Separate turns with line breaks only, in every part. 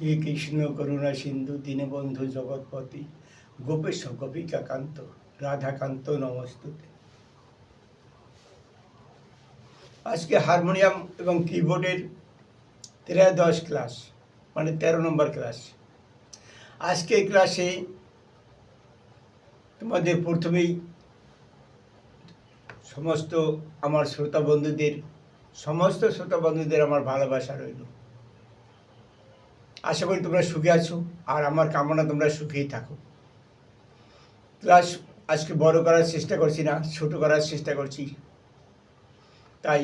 হে কৃষ্ণ করুণা সিন্ধু দীনবন্ধু জগৎপতি গোপেশ গোপিকাকান্ত রাধাকান্ত নমস্তুতে আজকে হারমোনিয়াম এবং কিবোর্ডের ত্রয়োদশ ক্লাস মানে তেরো নম্বর ক্লাস আজকে ক্লাসে তোমাদের প্রথমেই সমস্ত আমার শ্রোতা বন্ধুদের সমস্ত শ্রোতা বন্ধুদের আমার ভালোবাসা রইল আশা করি তোমরা সুখে আছো আর আমার কামনা তোমরা সুখেই থাকো ক্লাস আজকে বড় করার চেষ্টা করছি না ছোট করার চেষ্টা করছি তাই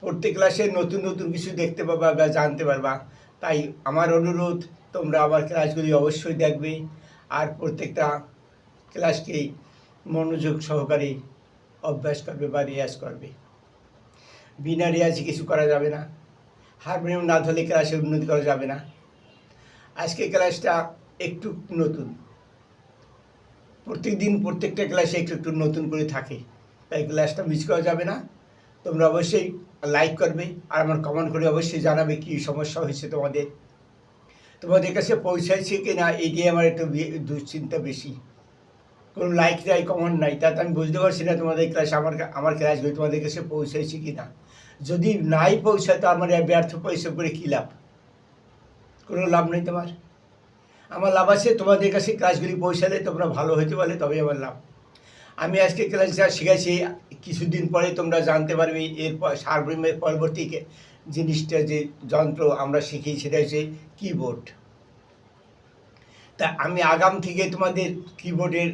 প্রত্যেক ক্লাসে নতুন নতুন কিছু দেখতে পাবা বা জানতে পারবা তাই আমার অনুরোধ তোমরা আমার ক্লাসগুলি অবশ্যই দেখবে আর প্রত্যেকটা ক্লাসকে মনোযোগ সহকারে অভ্যাস করবে বা রেয়াজ করবে বিনা রেয়াজে কিছু করা যাবে না হারমোনিয়াম না ধরলে ক্লাসে উন্নতি করা যাবে না আজকে ক্লাসটা একটু নতুন প্রত্যেকদিন প্রত্যেকটা ক্লাসে একটু একটু নতুন করে থাকে তাই ক্লাসটা মিস করা যাবে না তোমরা অবশ্যই লাইক করবে আর আমার কমেন্ট করে অবশ্যই জানাবে কি সমস্যা হয়েছে তোমাদের তোমাদের কাছে পৌঁছাইছে কি না এই দিয়ে আমার একটু দুশ্চিন্তা বেশি কোনো লাইক নাই কমেন্ট নাই তাতে আমি বুঝতে পারছি না তোমাদের ক্লাস আমার আমার ক্লাসগুলো তোমাদের কাছে পৌঁছাইছে কি না যদি নাই পৌঁছায় তো আমার মানে ব্যর্থ পয়সা করে কী লাভ কোনো লাভ নেই তোমার আমার লাভ আছে তোমাদের কাছে ক্লাসগুলি পৌঁছালে তোমরা ভালো হতে পারলে তবেই আমার লাভ আমি আজকে ক্লাসটা শিখেছি কিছুদিন পরে তোমরা জানতে পারবে এর সারব্রিমের পরবর্তী জিনিসটা যে যন্ত্র আমরা শিখি সেটা হচ্ছে কিবোর্ড তা আমি আগাম থেকে তোমাদের কিবোর্ডের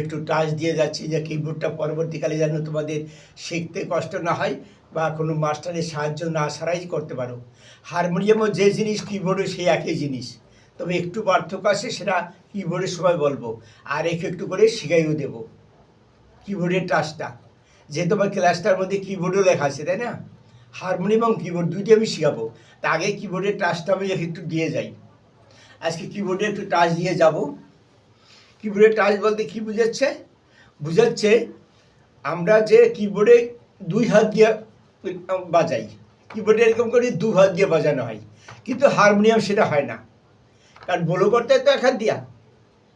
একটু টাচ দিয়ে যাচ্ছি যে কিবোর্ডটা পরবর্তীকালে যেন তোমাদের শিখতে কষ্ট না হয় বা কোনো মাস্টারের সাহায্য না ছাড়াই করতে পারো হারমোনিয়ামও যে জিনিস কীবোর্ডে সেই একই জিনিস তবে একটু পার্থক্য আছে সেটা কীবোর্ডের সময় বলবো আর এক একটু করে শিখাইও দেবো কীবোর্ডের টাচটা যে তোমার ক্লাসটার মধ্যে কীবোর্ডও লেখা আছে তাই না হারমোনিয়াম এবং কীবোর্ড দুইটি আমি শিখাবো তা আগে কীবোর্ডের টাচটা আমি একটু দিয়ে যাই আজকে কীবোর্ডে একটু টাচ দিয়ে যাব কীবোর্ডের টাচ বলতে কী বুঝাচ্ছে বুঝাচ্ছে আমরা যে কীবোর্ডে দুই হাত দিয়ে বাজাই কিবোর্ডে এরকম করে দু হাত দিয়ে বাজানো হয় কিন্তু হারমোনিয়াম সেটা হয় না কারণ বলো করতে তো তো হাত দিয়া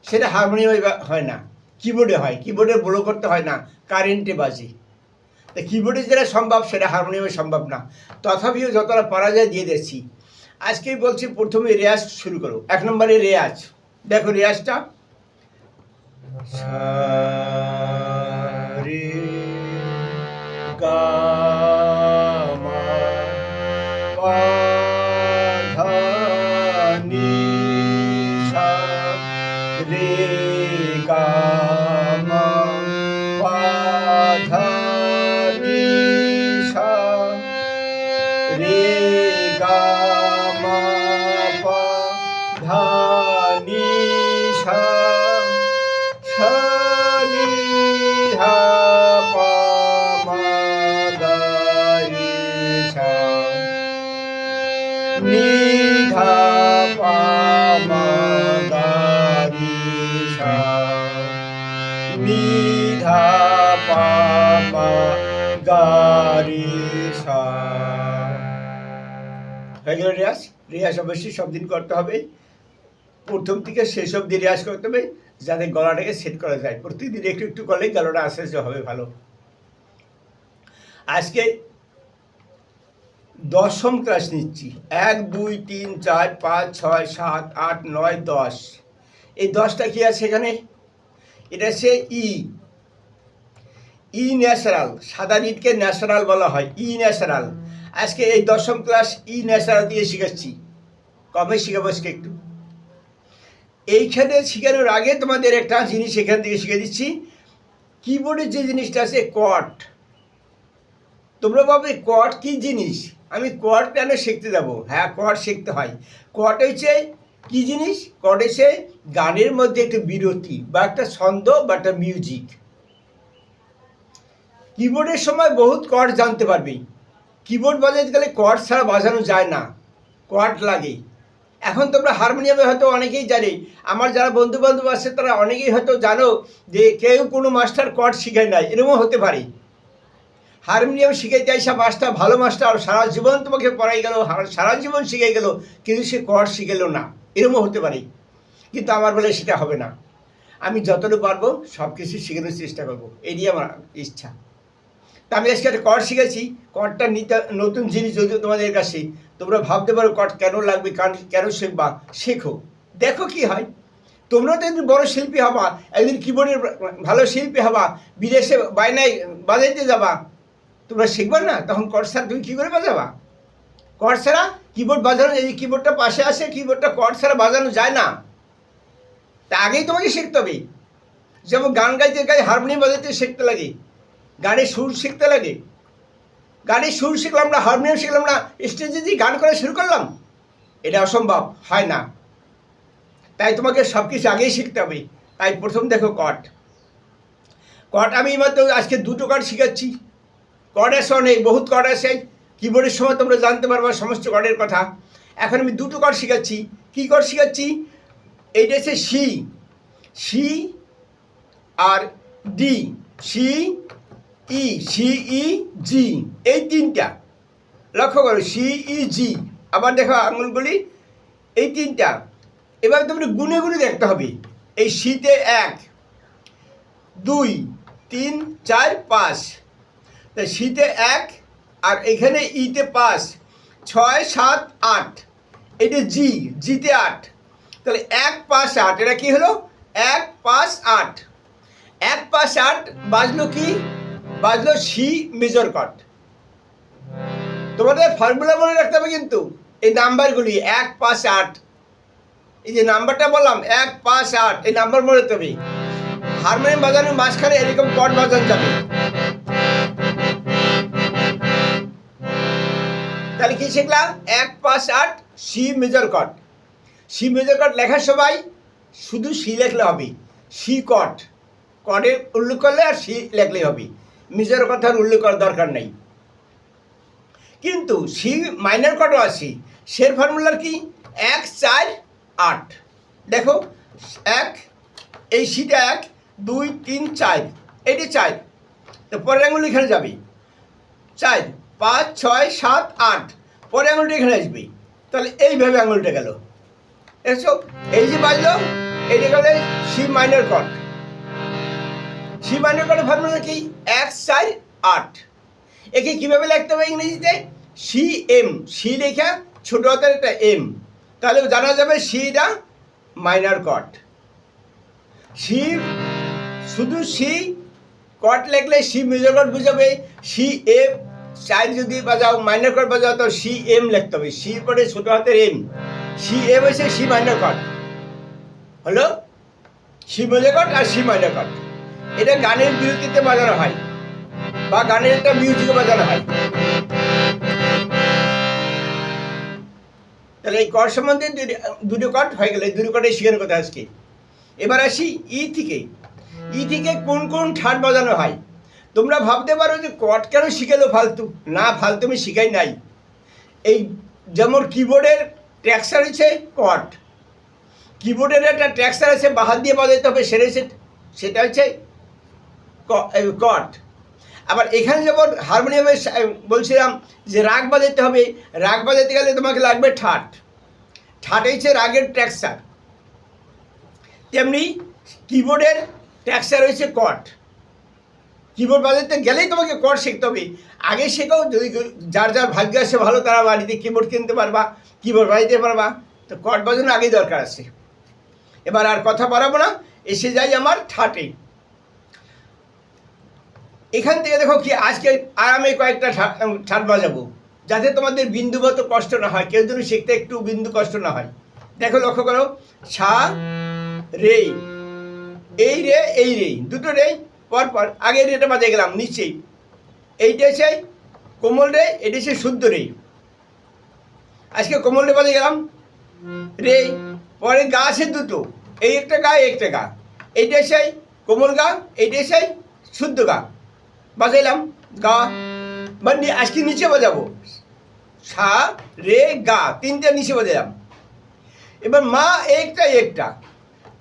সেটা হারমোনিয়াম হয় না কিবোর্ডে হয় কিবোর্ডে বলো করতে হয় না কারেন্টে বাজে তা কিবোর্ডে যেটা সম্ভব সেটা হারমোনিয়ামে সম্ভব না তথাপিও যতটা পারা যায় দিয়ে দিচ্ছি আজকেই বলছি প্রথমে রেয়াজ শুরু করো এক নম্বরে রেয়াজ দেখো রেয়াজটা Shri Ka. রেয়াজ রেয়াজ অবশ্যই সব দিন করতে হবে প্রথম থেকে শেষ অবধি রেয়াজ করতে হবে যাতে গলাটাকে সেট করা যায় প্রতিদিন একটু একটু করলেই গলাটা আস্তে হবে ভালো আজকে দশম ক্লাস নিচ্ছি এক দুই তিন চার পাঁচ ছয় সাত আট নয় দশ এই দশটা কি আছে এখানে এটা সে ই ই ন্যাচারাল সাদা নিটকে ন্যাচারাল বলা হয় ই ন্যাচারাল আজকে এই দশম ক্লাস ই ন্যাচারাল দিয়ে শিখাচ্ছি কবে শিখাবো আজকে একটু এইখানে শেখানোর আগে তোমাদের একটা জিনিস এখান থেকে শিখে দিচ্ছি কিবোর্ডের যে জিনিসটা আছে কট তোমরা ভাবে কট কি জিনিস আমি কট কেন শিখতে যাবো হ্যাঁ কট শিখতে হয় কট হয়েছে কি জিনিস কট হয়েছে গানের মধ্যে একটু বিরতি বা একটা ছন্দ বা একটা মিউজিক কিবোর্ডের সময় বহুত কট জানতে পারবেই কিবোর্ড বাজাতে গেলে কর্ড ছাড়া বাজানো যায় না কর্ড লাগে এখন তোমরা হারমোনিয়ামে হয়তো অনেকেই জানি আমার যারা বন্ধু বান্ধব আছে তারা অনেকেই হয়তো জানো যে কেউ কোনো মাস্টার কর্ড শিখায় নাই এরকমও হতে পারে হারমোনিয়াম শিখাইতে সব মাস্টার ভালো মাস্টার সারা জীবন তোমাকে পড়াই গেল সারা জীবন শিখে গেল কিন্তু সে কর্ড শিখেল না এরকমও হতে পারে কিন্তু আমার বলে সেটা হবে না আমি যতটুকু পারবো সব কিছু শিখানোর চেষ্টা করবো এটি আমার ইচ্ছা তা আমি আজকে একটা কর শিখেছি কটটা নিতে নতুন জিনিস যদি তোমাদের কাছে তোমরা ভাবতে পারো কট কেন লাগবে কেন শিখবা শেখো দেখো কি হয় তোমরাও তো একদিন বড় শিল্পী হবা একদিন কিবোর্ডের ভালো শিল্পী হবা বিদেশে বায়নায় বাজাইতে যাবা তোমরা শিখবা না তখন কর ছাড়া তুমি কী করে বাজাবা কট ছাড়া কিবোর্ড বাজানো এই কিবোর্ডটা পাশে আসে কিবোর্ডটা কট ছাড়া বাজানো যায় না তা আগেই তোমাকে শিখতে হবে যেমন গান গাইতে গাই হারমোনিয়াম বাজাতে শিখতে লাগে গানের সুর শিখতে লাগে গানের সুর শিখলাম না হারমোনিয়াম শিখলাম না স্টেজে দিয়ে গান করা শুরু করলাম এটা অসম্ভব হয় না তাই তোমাকে সব কিছু আগেই শিখতে হবে তাই প্রথম দেখো কট কট আমি মাত্র আজকে দুটো কট শিখাচ্ছি কট আসে অনেক বহুত কট আসে কিবোর্ডের সময় তোমরা জানতে পারবো সমস্ত কটের কথা এখন আমি দুটো কট শিখাচ্ছি কি কট শিখাচ্ছি এইটা হচ্ছে সি সি আর D C E C E G এই তিনটা লক্ষ্য করো সিই জি e আবার দেখো আঙুলগুলি এই তিনটা এবার তোমার গুনে গুনে দেখতে হবে এই শীতে এক দুই তিন চার পাঁচ তাই শীতে এক আর এখানে ইতে পাঁচ ছয় সাত আট এটা জি জিতে আট তাহলে এক পাঁচ আট এটা কি হলো এক পাঁচ আট এক পাঁচ আট বাজলো কি বাজলো সি মেজর কট তোমাদের ফর্মুলা মনে রাখতে হবে কিন্তু এই নাম্বারগুলি এক পাঁচ আট এই যে নাম্বারটা বললাম এক পাঁচ আট এই নাম্বার মনে রাখতে হবে হারমোনিয়াম বাজানোর মাঝখানে এরকম কট বাজান যাবে তাহলে কি শিখলাম এক পাঁচ আট সি মেজর কট সি মেজর কট লেখার সবাই শুধু সি লেখলে হবে সি কট কটের উল্লেখ করলে আর সি লেখলেই হবে মিজের কথার উল্লেখ করার দরকার নেই কিন্তু সি মাইনার কত আসি সের ফর্মুলার কি এক চার আট দেখো এক এই সিটা এক দুই তিন চার এটি চার তো পরের আঙুলটি এখানে যাবে চার পাঁচ ছয় সাত আট পরের আঙুলটি এখানে আসবে তাহলে এইভাবে আঙুলটা গেল এসো এই যে বাজলো এটা গেলে সি মাইনার কট সীমানাকরণ ফর্মুলা কি এক চার আট একে কীভাবে লিখতে হবে ইংরেজিতে সি এম সি লেখা ছোটো হাতের একটা এম তাহলে জানা যাবে সিটা মাইনার কট সি শুধু সি কট লেখলে সি মেজর কট বুঝাবে সি এম চার যদি বাজাও মাইনার কট বাজাও তো সি এম লিখতে হবে সি পরে ছোটো হাতের এম সি এম হচ্ছে সি মাইনার কট হলো সি মেজর কট আর সি মাইনার কট এটা গানের বিরতিতে বাজানো হয় বা গানের একটা মিউজিকে বাজানো হয় তাহলে এই কর সম্বন্ধে দুটো কট হয়ে গেলে দুটো কটে শিখানোর কথা আজকে এবার আসি ই থেকে ই থেকে কোন কোন ঠাট বাজানো হয় তোমরা ভাবতে পারো যে কট কেন শিখেলো ফালতু না ফালতু আমি শিখাই নাই এই যেমন কিবোর্ডের ট্র্যাকচার হচ্ছে কট কিবোর্ডের একটা ট্যাক্সার আছে বাহাত দিয়ে বাজাইতে হবে সেটা সেটা হচ্ছে কট আবার এখানে যখন হারমোনিয়ামে বলছিলাম যে রাগ বাজাতে হবে রাগ বাজাতে গেলে তোমাকে লাগবে ঠাট ঠাট হচ্ছে রাগের ট্যাক্সার তেমনি কিবোর্ডের ট্যাক্সার হয়েছে কট কিবোর্ড বাজাতে গেলেই তোমাকে কট শিখতে হবে আগে শেখাও যদি যার যার ভাগ্য আসে ভালো তারা বাড়িতে কিবোর্ড কিনতে পারবা কিবোর্ড বাজাতে পারবা তো কট বাজানো আগেই দরকার আছে এবার আর কথা বাড়াবো না এসে যাই আমার থার্টি এখান থেকে দেখো কি আজকে আরামে কয়েকটা ছাদ বাজাবো যাতে তোমাদের বিন্দুগত কষ্ট না হয় কেউ যেন শিখতে একটু বিন্দু কষ্ট না হয় দেখো লক্ষ্য করো সা রে এই রে এই রে দুটো রে পরপর আগে রেটা বাজে গেলাম নিশ্চয়ই এইটা সেই কোমল রে এটা সেই শুদ্ধ রে আজকে কোমল রে বাজে গেলাম রে পরে গা সে দুটো এই একটা গা একটা গা এইটা সেই কোমল গা এইটা সেই শুদ্ধ গা বাজাইলাম গা বা আজকে নিচে বাজাবো সা রে গা তিনটা নিচে বাজাইলাম এবার মা একটা একটা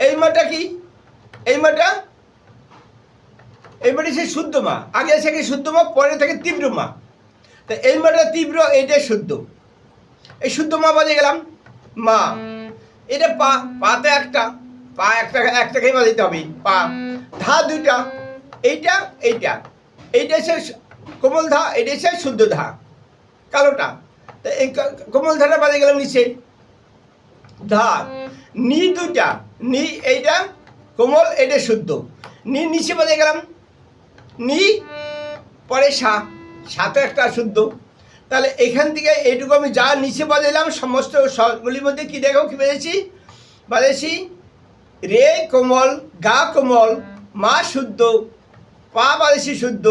এই মাটা কি এই মাটা এই সে শুদ্ধ মা আগে থাকে শুদ্ধ মা পরে থাকে তীব্র মা তা এই মাটা তীব্র এইটা শুদ্ধ এই শুদ্ধ মা বাজে গেলাম মা এটা পা পাতে একটা পা একটা একটাকেই বাজাইতে হবে পা ধা দুইটা এইটা এইটা এই সে কোমল ধা এটাই সে শুদ্ধ ধা কালোটা তা এই কোমল ধাটা বাজে গেলাম নিচে ধা নি দুটা নি এইটা কোমল এটা শুদ্ধ নি নিচে বাজে গেলাম নি পরে সা সাথে একটা শুদ্ধ তাহলে এখান থেকে এইটুকু আমি যা নিচে বাজাইলাম সমস্ত সবগুলির মধ্যে কী দেখো কী বেজেছি বাজেছি রে কোমল গা কোমল মা শুদ্ধ পা বাদেশি শুদ্ধ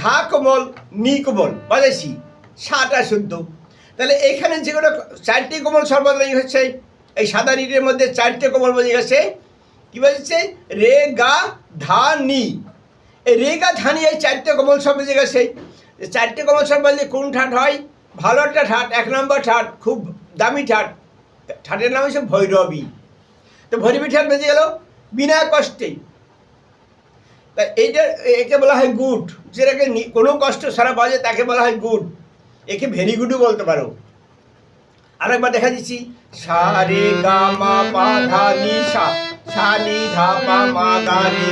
ঘা কোমল নি কোমল বাদেশি সাটা শুদ্ধ তাহলে এখানে যেগুলো চারটি কোমল সর্বদাই হচ্ছে এই সাদা রিটের মধ্যে চারটে কোমল বোঝা গেছে কী বলছে রে গা ধা নি এই রে গা ধানি এই চারটে কোমল সব বোঝা গেছে চারটে কোমল সব বলছে কোন ঠাট হয় ভালো একটা ঠাট এক নম্বর ঠাট খুব দামি ঠাট ঠাটের নাম হচ্ছে ভৈরবী তো ভৈরবী ঠাট বেঁচে গেল বিনা কষ্টে তা এইটা একে বলা হয় গুড যেটাকে কোনো কষ্ট সারা পাওয়া যায় তাকে বলা হয় গুড একে ভেরি গুডও বলতে পারো আর একবার দেখা দিচ্ছি সারে গা পা ধা নি সা ধা পা মা গা রে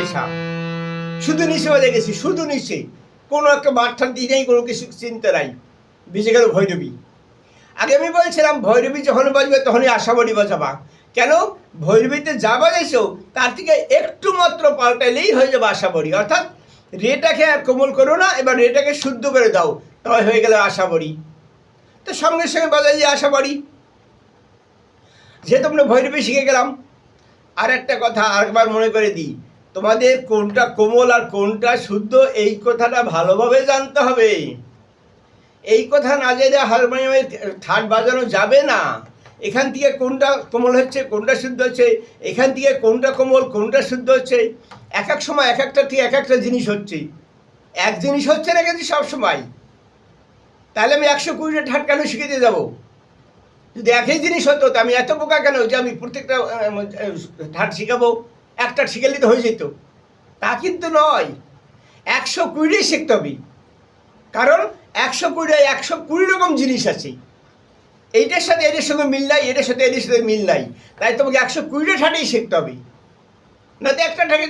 শুধু নিশে বাজে গেছি শুধু নিশে কোনো একটা মাঠান দিই নাই কোনো কিছু চিন্তা নাই বেঁচে গেল ভৈরবী আগে আমি বলছিলাম ভৈরবী যখন বাজবে তখনই আশাবাড়ি বাজাবা কেন ভৈরবীতে যা বাজাইছো তার থেকে একটু মাত্র পাল্টাইলেই হয়ে যাবে আশা করি অর্থাৎ রেটাকে আর কোমল করো না এবার রেটাকে শুদ্ধ করে দাও তবে হয়ে গেল আশা করি তো সঙ্গে সঙ্গে বাজাই যে আশা করি যেহেতু আমরা ভৈরবী শিখে গেলাম আর একটা কথা আরেকবার মনে করে দিই তোমাদের কোনটা কোমল আর কোনটা শুদ্ধ এই কথাটা ভালোভাবে জানতে হবে এই কথা না জেনে হারমোনিয়ামের থার্ড বাজানো যাবে না এখান থেকে কোনটা কোমল হচ্ছে কোনটা শুদ্ধ হচ্ছে এখান থেকে কোনটা কোমল কোনটা শুদ্ধ হচ্ছে এক এক সময় এক একটা থেকে এক একটা জিনিস হচ্ছে এক জিনিস হচ্ছে না কিন্তু সব সময় তাহলে আমি একশো কুড়িটা ঠাট কেন শিখে দিয়ে যাবো যদি একই জিনিস হতো তো আমি এত বোকা কেন যে আমি প্রত্যেকটা ঠাট শিখাবো একটা শিখালি তো হয়ে যেত তা কিন্তু নয় একশো কুড়িটাই শিখতে হবে কারণ একশো কুড়ি একশো কুড়ি রকম জিনিস আছে এইটার সাথে এদের সঙ্গে মিল নাই এটার সাথে এদের সাথে মিল নাই তাই তোমাকে একশো কুড়িটা ঠাটেই শিখতে হবে না তো একটা ঠাটে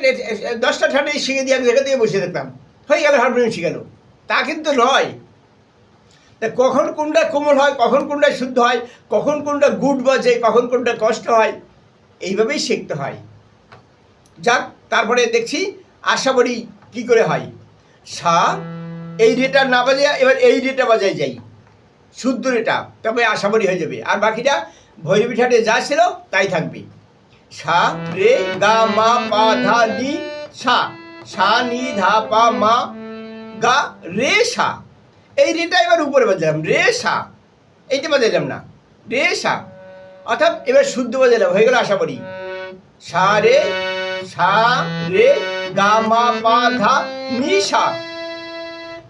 দশটা ঠাটেই শিখে দিয়ে আমি জায়গা দিয়ে বসে থাকতাম হয়ে গেল হারমোনিয়াম শিখে গেল তা কিন্তু নয় তা কখন কোনটা কোমল হয় কখন কোনটা শুদ্ধ হয় কখন কোনটা গুড বাজে কখন কোনটা কষ্ট হয় এইভাবেই শিখতে হয় যাক তারপরে দেখছি আশা করি কী করে হয় সা এই রেটা না বাজে এবার এই রেটা বাজায় যাই শুদ্ধ এটা তবে আশাবরী হয়ে যাবে আর বাকিটা ভৈরবী ঠাটে যা ছিল তাই থাকবে সা রে গা মা পা ধা নি সা সা নি ধা পা মা গা রে সা এই রেটা এবার উপরে বাজালাম রে সা এইটা বাজাইলাম না রে সা অর্থাৎ এবার শুদ্ধ বাজাইলাম হয়ে গেল আশাবরী সা রে সা রে গা মা পা ধা নি সা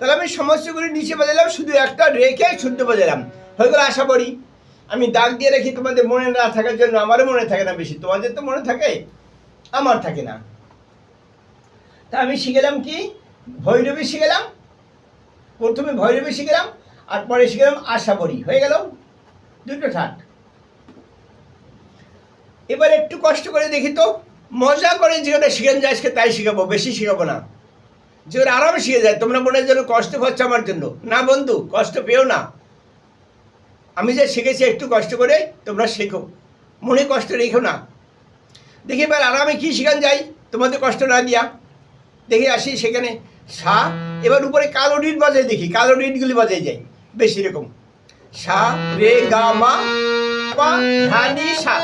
তাহলে আমি সমস্তগুলি নিচে বাজালাম শুধু একটা রেখে শুদ্ধ বাজালাম হয়ে আশা করি আমি দাগ দিয়ে রাখি তোমাদের মনে না থাকার জন্য আমারও মনে থাকে না বেশি তোমাদের তো মনে থাকে আমার থাকে না তা আমি শিখেলাম কি ভৈরবী শিখেলাম প্রথমে ভৈরবী শিখেলাম আর পরে শিখেলাম আশা করি হয়ে গেল দুটো থাক এবার একটু কষ্ট করে দেখি তো মজা করে যেখানে শিখেন যায় আজকে তাই শিখাবো বেশি শিখাবো না যে ওরা আরাম শিখে যায় তোমরা মনে জন্য কষ্ট পাচ্ছ আমার জন্য না বন্ধু কষ্ট পেও না আমি যে শিখেছি একটু কষ্ট করে তোমরা শেখো মনে কষ্ট রেখো না দেখি এবার আরামে কী শেখান যাই তোমাদের কষ্ট না দিয়া দেখে আসি সেখানে সা এবার উপরে কালো ডিট বাজাই দেখি কালো ডিটগুলি বাজাই যায় বেশি রকম সা রে গা মা পা ধা নি সা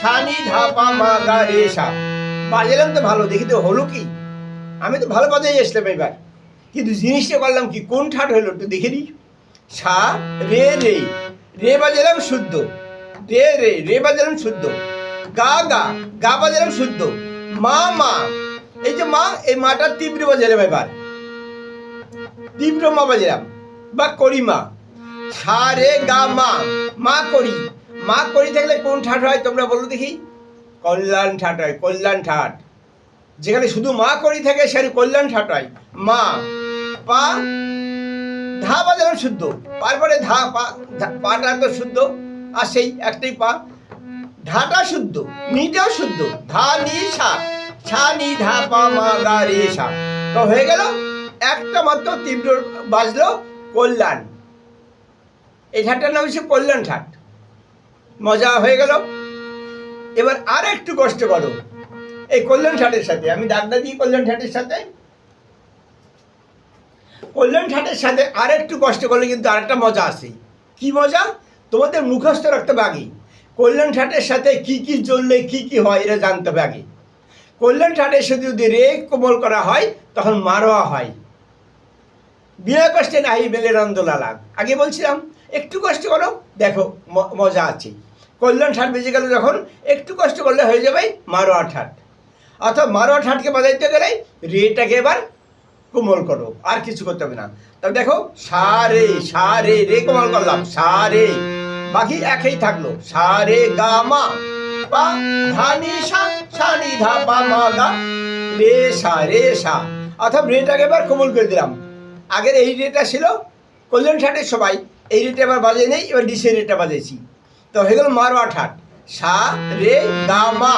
সা নি ধা পা মা গা রে সা বাজালাম তো ভালো দেখি তো হলো কি আমি তো ভালো পথেই আসলাম এবার কিন্তু জিনিসটা করলাম কি কোন ঠাট হলো একটু দেখে নিই সা রে রে রে বাজালাম শুদ্ধ রে রে রে বাজালাম শুদ্ধ গা গা গা বাজালাম শুদ্ধ মা মা এই যে মা এই মাটা তীব্র বাজালাম এবার তীব্র মা বাজালাম বা করি মা সা রে গা মা মা করি মা করি থাকলে কোন ঠাট হয় তোমরা বলো দেখি কল্যাণ ঠাট হয় কল্যাণ ঠাট যেখানে শুধু মা করি থাকে সেখানে কল্যাণ ঠাটাই মা পা ধা পা যেমন শুদ্ধ তারপরে ধা পা পাটা তো শুদ্ধ আর সেই একটাই পা ঢাটা শুদ্ধ নিটা শুদ্ধ ধা নি সা ছা নি ধা পা মা দা রে সা তো হয়ে গেল একটা মাত্র তীব্র বাজলো কল্যাণ এই ঠাটটার নাম হচ্ছে কল্যাণ ঠাট মজা হয়ে গেল এবার আর একটু কষ্ট করো এই কল্যাণ ঠাটের সাথে আমি দাগটা দিই কল্যাণ ঠাটের সাথে কল্যাণ ঠাটের সাথে আরেকটু কষ্ট করলে কিন্তু আরেকটা মজা আসে কি মজা তোমাদের মুখস্থ রাখতে হবে আগে কল্যাণ ঠাটের সাথে কি কি জ্বললে কি কি হয় এটা জানতে হবে আগে কল্যাণ ঠাটের সাথে যদি রেক কোমল করা হয় তখন মারোয়া হয় বিনা কষ্টে নাহি বেলে রন্দলালাগ আগে বলছিলাম একটু কষ্ট করো দেখো মজা আছে কল্যাণ ঠাট বেজে গেলে যখন একটু কষ্ট করলে হয়ে যাবে মারোয়া ঠাট অথবা মারোয়া ঠাটকে বাজাইতে গেলে রেটাকে এবার কোমল করো আর কিছু করতে হবে না তবে দেখো সারে সারে রে কোমল করলাম সারে বাকি একই থাকলো সারে গা মা পা ধানি সা সানি ধা পা মা গা রে সা রে সা অর্থাৎ রেটাকে এবার কোমল করে দিলাম আগের এই রেটা ছিল কল্যাণ ঠাটের সবাই এই রেটা এবার বাজিয়ে নেই এবার ডিসে রেটা বাজিয়েছি তো হয়ে গেল মারোয়া ঠাট সা রে গা মা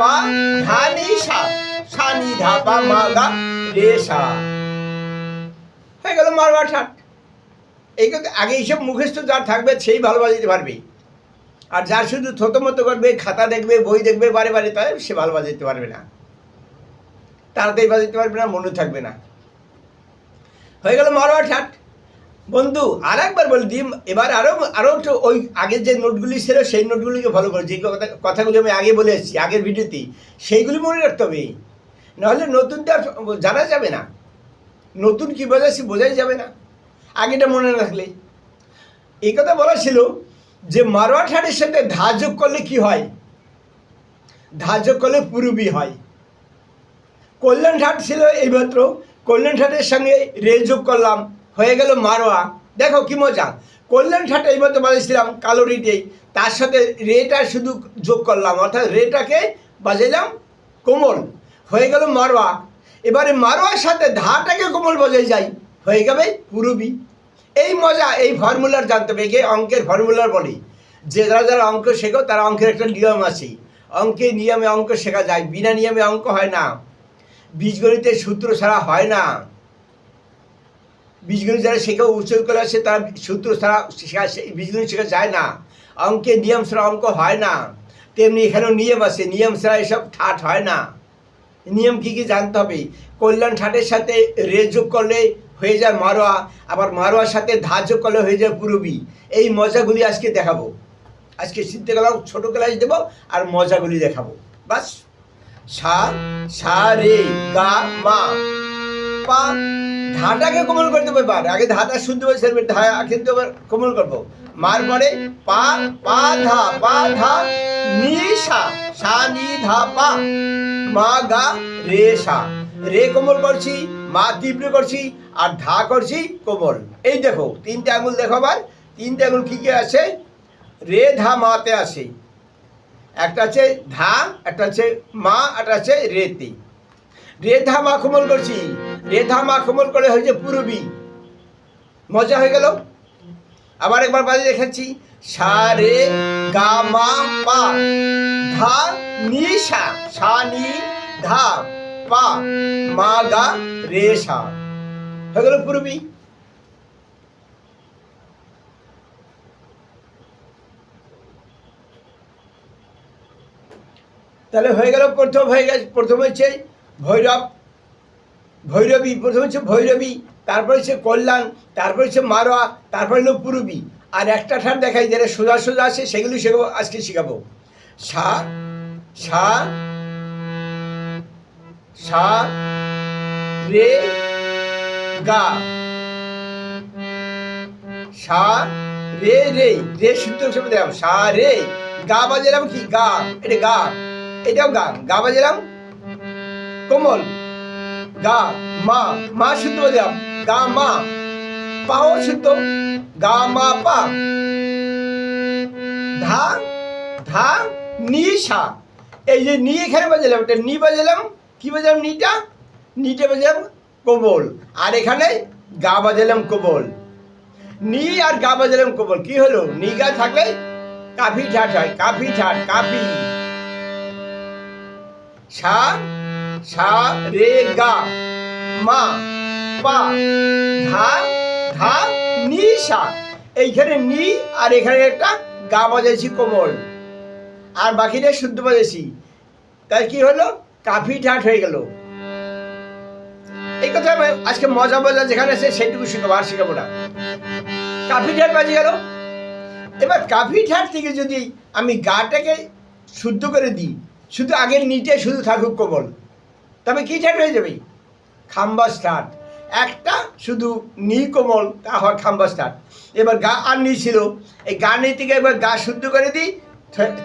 পা ধানি সা সানি ধাপা মাগা রেশা হয়ে গেল মারবার ঠাট এই কিন্তু আগে এইসব মুখস্থ যার থাকবে সেই ভালোবাজিতে পারবে আর যার শুধু থতমতো করবে খাতা দেখবে বই দেখবে বারে বারে তাই সে ভালো বাজাইতে পারবে না তাড়াতাড়ি বাজাতে পারবে না মনে থাকবে না হয়ে গেল মারোয়া ঠাট বন্ধু আর একবার বলে দিই এবার আরও আরও একটু ওই আগের যে নোটগুলি ছিল সেই নোটগুলিকে ফলো করো যে কথাগুলি আমি আগে বলে এসেছি আগের ভিডিওতেই সেইগুলি মনে রাখতে হবে নাহলে নতুনটা জানা যাবে না নতুন কী বোঝাচ্ছি বোঝাই যাবে না আগেটা মনে রাখলে এই কথা বলা ছিল যে মারোয়াঠারের সাথে ধার যোগ করলে কি হয় ধার যোগ করলে পুরুবি হয় কল্যাণ ঠাট ছিল এইমাত্র কল্যাণ ঠাটের সঙ্গে রে যোগ করলাম হয়ে গেল মারোয়া দেখো কি মজা কল্যাণ ঠাট্টা এই মতো বাজাইছিলাম কালো রিটেই তার সাথে রেটা শুধু যোগ করলাম অর্থাৎ রেটাকে বাজাইলাম কোমল হয়ে গেল মারোয়া এবারে মারোয়ার সাথে ধাটাকে কোমল বজায় যাই হয়ে যাবে পুরুবি এই মজা এই ফর্মুলার জানতে হবে অঙ্কের ফর্মুলার বলি যে যারা যারা অঙ্ক শেখো তারা অঙ্কের একটা নিয়ম আছে অঙ্কে নিয়মে অঙ্ক শেখা যায় বিনা নিয়মে অঙ্ক হয় না বীজগণিতের সূত্র ছাড়া হয় না বীজগণিত যারা শেখা উচ্চকলা আছে তারা সূত্র ছাড়া শেখা বীজগণিত শেখা যায় না অঙ্কের নিয়ম ছাড়া অঙ্ক হয় না তেমনি এখানেও নিয়ম আছে নিয়ম ছাড়া এসব ঠাট হয় না নিয়ম কী কী জানতে হবে কল্যাণ ঠাটের সাথে রে যোগ করলে হয়ে যায় মারোয়া আবার মারোয়ার সাথে ধা যোগ করলে হয়ে যায় পুরবি এই মজাগুলি আজকে দেখাবো আজকে গেলাম ছোটো ক্লাস দেবো আর মজাগুলি দেখাবো বাস সা সা রে গা মা পা ধাটাকে কোমল করতে হবে বার আগে ধাটা শুদ্ধ হয়ে সেরবে ধা কিন্তু এবার কোমল করবো মার পরে পা পা ধা পা ধা নি সা সা নি ধা পা মা গা রে সা রে কোমল করছি মা তীব্র করছি আর ধা করছি কোমল এই দেখো তিনটে আঙুল দেখো আবার তিনটে আঙুল কী কী আছে রে ধা মাতে আসে একটা আছে ধা একটা আছে মা একটা আছে রেতি রে ধা মা কোমল করছি এ ধাম আক্রমণ করে হয়েছে পূর্বী মজা হয়ে গেল আবার একবার বাজে দেখাচ্ছি সা রে গা মা পা ধা নি সা সা নি ধা পা মা গা রে সা হয়ে গেল পূর্বী তাহলে হয়ে গেল প্রথম হয়ে গেছে প্রথম হচ্ছে ভৈরব ভৈরবী প্রথমে হচ্ছে ভৈরবী তারপরে হচ্ছে কল্যাণ তারপরে হচ্ছে মারোয়া তারপরে হলো পূর্বী আর একটা ঠান দেখাই যারা সোজা সোজা আছে সেগুলি শেখাবো আজকে শেখাবো সা সা সা রে গা সা রে রে রে শুদ্ধ হিসেবে দেখাম সা রে গা বাজালাম কি গা এটা গা এটাও গা গা বাজালাম কোমল গা মা মা শুদ্ধ দিলাম গা মা পাও শুদ্ধ গা মা পা ধা ধা নি সা এই যে নি এখানে বাজালাম এটা নি বাজালাম কি বাজালাম নিটা নিটা বাজালাম কোবল আর এখানে গা বাজালাম কোবল নি আর গা বাজালাম কোবল কি হলো নি গা থাকলে কাফি ঠাট হয় কাফি ঠাট কাফি সা সা রে গা মা পা ধা ধা নি সা এইখানে নি আর এখানে একটা গা বাজাইছি কোমল আর বাকিটা শুদ্ধ বাজাইছি তাই কি হলো কাফি ঠাট হয়ে গেল এই কথা আজকে মজা মজা যেখানে আছে সেটুকু শিখাবো আর শিখাবো না কাফি ঠাট বাজে গেল এবার কাফি ঠাট থেকে যদি আমি গাটাকে শুদ্ধ করে দিই শুধু আগের নিটে শুধু থাকুক কোমল তবে কী ঠাট হয়ে যাবে খাম্বা স্টার্ট একটা শুধু নি কোমল তা হয় খাম্বা স্টার্ট এবার গা আর নি ছিল এই গা নি থেকে একবার গা শুদ্ধ করে দিই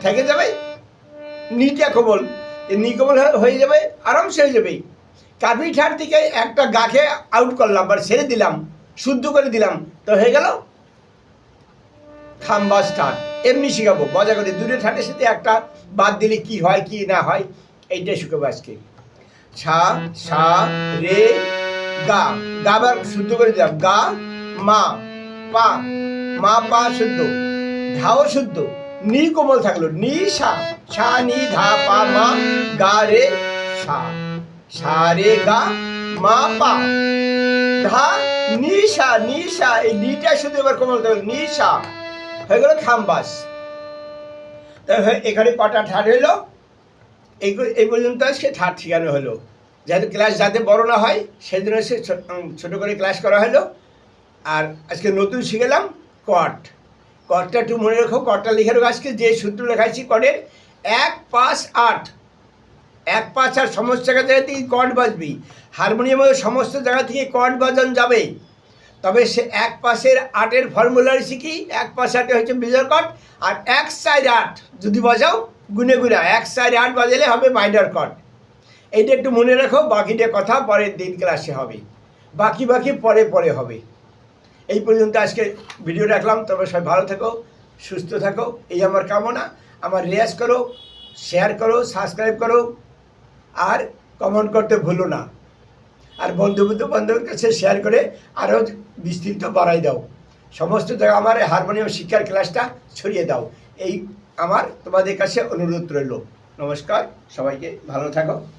থেকে যাবে নিটা কোমল নি কোমল হয়ে যাবে আরামসে হয়ে যাবে কাপি ঠাট থেকে একটা গাকে আউট করলাম বা মানে ছেড়ে দিলাম শুদ্ধ করে দিলাম তো হয়ে গেল খাম্বা স্টার্ট এমনি শিখাবো মজা করে দুটো ঠাটের সাথে একটা বাদ দিলে কি হয় কি না হয় এইটাই শিখাবো আজকে ছা সা রে গা গা শুদ্ধ করে দিলাম গা মা পা মা পা শুদ্ধ ধাও শুদ্ধ নি কোমল থাকলো নি সা সা নি ধা পা মা গা রে সা সা রে গা মা পা ধা নিশা নিশা এই নিটা শুধু এবার কোমল থাকলো নিশা হয়ে গেল খাম্বাস এখানে পাটা ঠাট হইলো এই এই পর্যন্ত আজকে ঠাট ঠিকানো হলো যাতে ক্লাস যাতে বড় না হয় সেদিন সে ছোট করে ক্লাস করা হলো আর আজকে নতুন শিখেলাম কট কটটা একটু মনে রেখো কটটা লিখে রেখো আজকে যে সূত্র লেখাইছি কটের এক পাঁচ আট এক পাঁচ আট সমস্ত জায়গা জায়গা থেকে কট বাজবি হারমোনিয়ামের সমস্ত জায়গা থেকে কট বাজান যাবে তবে সে এক পাশের আটের ফর্মুলার শিখি এক পাশ আটে হচ্ছে মেজর কট আর এক সাইড আট যদি বাজাও গুনে গুনে এক সাইড আট বাজেলে হবে মাইনার কট এইটা একটু মনে রাখো বাকিটা কথা পরের দিন ক্লাসে হবে বাকি বাকি পরে পরে হবে এই পর্যন্ত আজকে ভিডিও রাখলাম তবে সবাই ভালো থেকো সুস্থ থাকো এই আমার কামনা আমার রেয়াজ করো শেয়ার করো সাবস্ক্রাইব করো আর কমেন্ট করতে ভুলো না আর বন্ধু বান্ধবের কাছে শেয়ার করে আরও বিস্তৃত বাড়াই দাও সমস্ত জায়গায় আমার হারমোনিয়াম শিক্ষার ক্লাসটা ছড়িয়ে দাও এই আমার তোমাদের কাছে অনুরোধ রইল নমস্কার সবাইকে ভালো থাকো